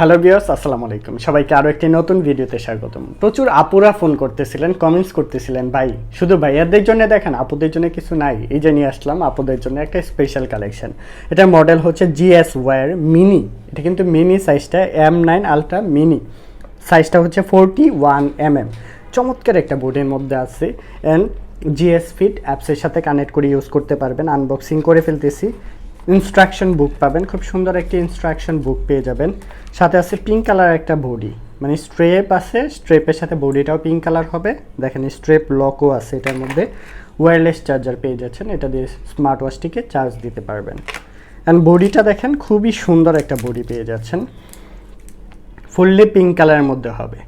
Hello বিয়ার্স আসসালামু আলাইকুম সবাইকে আরও একটি নতুন ভিডিওতে স্বাগতম। প্রচুর আপুরা ফোন করতেছিলেন কমেন্টস করতেছিলেন। ভাই, শুধু ভাইয়াদের জন্য দেখেন, আপুদের জন্য কিছু নাই। এই যে নিয়ে আসলাম, আপুদের জন্য একটা স্পেশাল কালেকশন এটা মডেল হচ্ছে জিএস ওয়ার মিনি এটা কিন্তু মিনি সাইজটা এম নাইন আলট্রা মিনি সাইজটা হচ্ছে ফোরটি ওয়ান এম এম চমৎকার একটা বোর্ডের মধ্যে আছে। অ্যান্ড জিএস ফিট অ্যাপসের সাথে কানেক্ট করে ইউজ করতে পারবেন। আনবক্সিং করে ফেলতেছি। ইনস্ট্রাকশন বুক পাবেন। খুব সুন্দর একটি ইনস্ট্রাকশন বুক পেয়ে যাবেন। সাথে আছে পিঙ্ক কালার একটা বডি। মানে স্ট্রেপ আছে, স্ট্রেপের সাথে বডিটাও পিঙ্ক কালার হবে। দেখেন স্ট্রেপ লকও আছে এটার মধ্যে। ওয়্যারলেস চার্জার পেয়ে যাচ্ছেন। এটা দিয়ে স্মার্ট ওয়াচটিকে চার্জ দিতে পারবেন। অ্যান্ড বডিটা দেখেন, খুবই সুন্দর একটা বডি পেয়ে যাচ্ছেন। ফুললি পিঙ্ক কালারের মধ্যে হবে।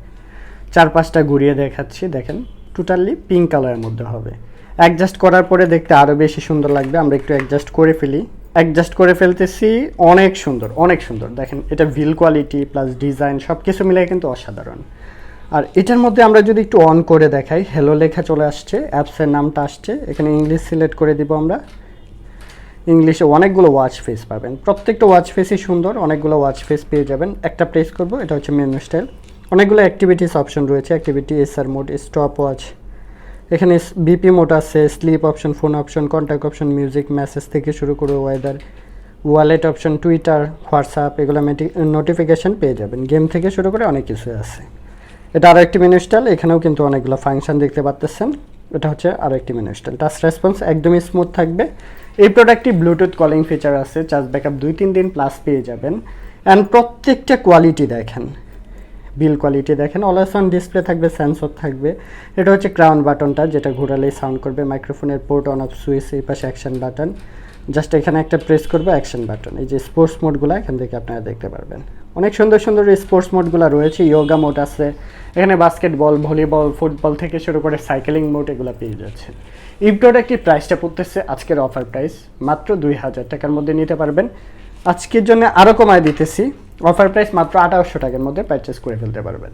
চার পাঁচটা ঘুরিয়ে দেখাচ্ছি, দেখেন। টোটালি পিঙ্ক কালারের মধ্যে হবে। অ্যাডজাস্ট করার পরে দেখতে আরও বেশি সুন্দর লাগবে। আমরা একটু অ্যাডজাস্ট করে ফেলি। অ্যাডজাস্ট করে ফেলতেছি। অনেক সুন্দর অনেক সুন্দর। দেখেন, এটা ভিল কোয়ালিটি প্লাস ডিজাইন সব কিছু মিলে কিন্তু অসাধারণ। আর এটার মধ্যে আমরা যদি একটু অন করে দেখাই হ্যালো লেখা চলে আসছে অ্যাপসের নামটা আসছে। এখানে ইংলিশ সিলেক্ট করে দিব আমরা। ইংলিশে অনেকগুলো ওয়াচ ফেস পাবেন। প্রত্যেকটা ওয়াচ ফেসই সুন্দর, অনেকগুলো ওয়াচ ফেস পেয়ে যাবেন। একটা প্রেস করব, এটা হচ্ছে মেনু স্টাইল অনেকগুলো অ্যাক্টিভিটিস অপশন রয়েছে activity SR mode stop watch এখানে বিপি মোড আছে sleep option phone option contact option music message থেকে শুরু করে weather wallet option Twitter WhatsApp এগুলো নোটিফিকেশান পেয়ে যাবেন। গেম থেকে শুরু করে অনেক কিছু আছে। এটা আরও একটি মেনু স্টাইল এখানেও কিন্তু অনেকগুলো ফাংশন দেখতে পাচ্তেছেন এটা হচ্ছে আরও একটি মেনু স্টাইল টাচ রেসপন্স একদমই স্মুথ থাকবে। এই প্রোডাক্টটি ব্লুটুথ কলিং ফিচার আছে চার্জ ব্যাকআপ দুই তিন দিন প্লাস পেয়ে যাবেন। অ্যান্ড প্রত্যেকটা কোয়ালিটি দেখেন। বিল কোয়ালিটি দেখেন। অলওয়েস অন ডিসপ্লে থাকবে সেন্সর থাকবে। এটা হচ্ছে ক্রাউন বাটনটা যেটা ঘোরালেই সাউন্ড করবে। মাইক্রোফোনের পোর্ট অন অফ সুইচ এই পাশে অ্যাকশন বাটন জাস্ট এখানে একটা প্রেস করবে অ্যাকশন বাটন এই যে স্পোর্টস মোডগুলো এখান থেকে আপনারা দেখতে পারবেন। অনেক সুন্দর সুন্দর স্পোর্টস মোডগুলো রয়েছে। ইয়োগা মোড আছে। এখানে বাস্কেটবল ভলিবল ফুটবল থেকে শুরু করে সাইকেলিং মোড এগুলো পেয়ে যাচ্ছেন। এই প্রোডাক্টটির প্রাইসটা পড়তেছে আজকের অফার প্রাইস মাত্র দুই হাজার টাকার মধ্যে নিতে পারবেন। আজকের জন্য আরও কমায় দিতেছি। অফার প্রাইস মাত্র আঠারোশো টাকার মধ্যে পারচেস করে ফেলতে পারবেন।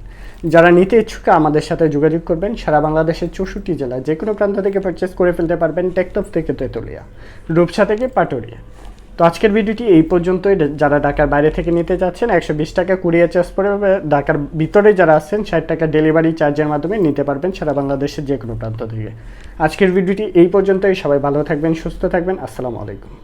যারা নিতে ইচ্ছুক আমাদের সাথে যোগাযোগ করবেন, সারা বাংলাদেশের চৌষট্টি জেলায় যে কোনো প্রান্ত থেকে পারচেস করে ফেলতে পারবেন টেকটপ থেকে তেতুলিয়া, রূপসা থেকে পাটুরিয়া। তো আজকের ভিডিওটি এই পর্যন্তই। যারা ঢাকার বাইরে থেকে নিতে যাচ্ছেন, একশো বিশ টাকা কুড়িয়ে চার্জ পড়ে ঢাকার ভিতরে যারা আছেন, ষাট টাকা ডেলিভারি চার্জের মাধ্যমে নিতে পারবেন সারা বাংলাদেশের যে কোনো প্রান্ত থেকে। আজকের ভিডিওটি এই পর্যন্তই। সবাই ভালো থাকবেন, সুস্থ থাকবেন। আসসালামু আলাইকুম।